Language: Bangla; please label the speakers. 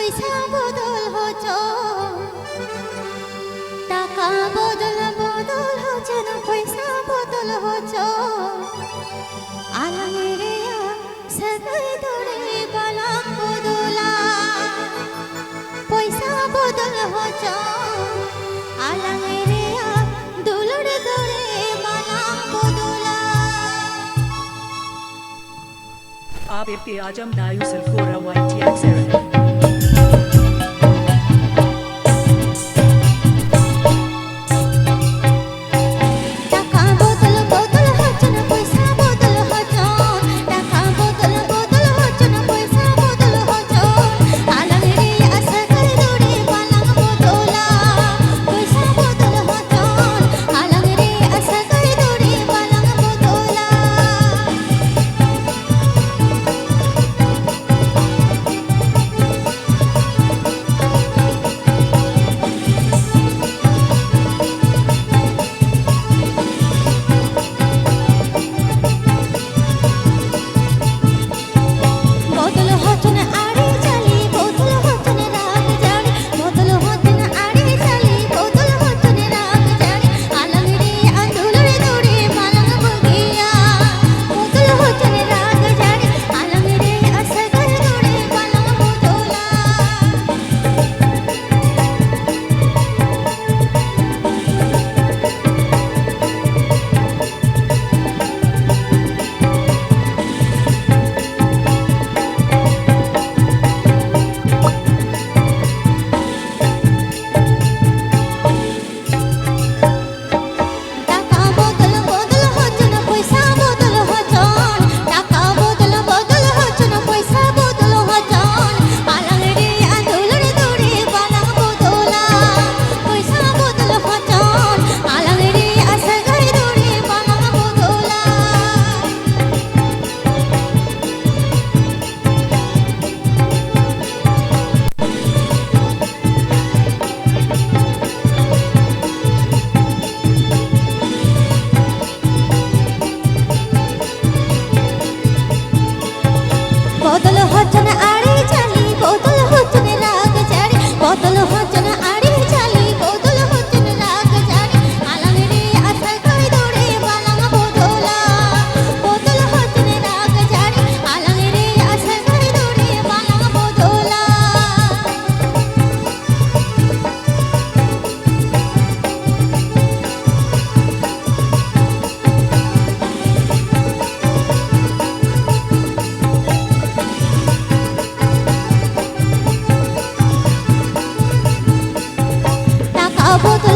Speaker 1: পয়সা বদল হচ টাকা বদল বদল হচ্ছে না পয়সা বদল হচ আলামের সদাই ধরে বালাম বদলা। পয়সা বদল হচ আলামের দুলড়ে ধরে বালাম বদলা।
Speaker 2: आप इब्ती आजम नायू सिल्कोरा
Speaker 1: वाई टी एक्स або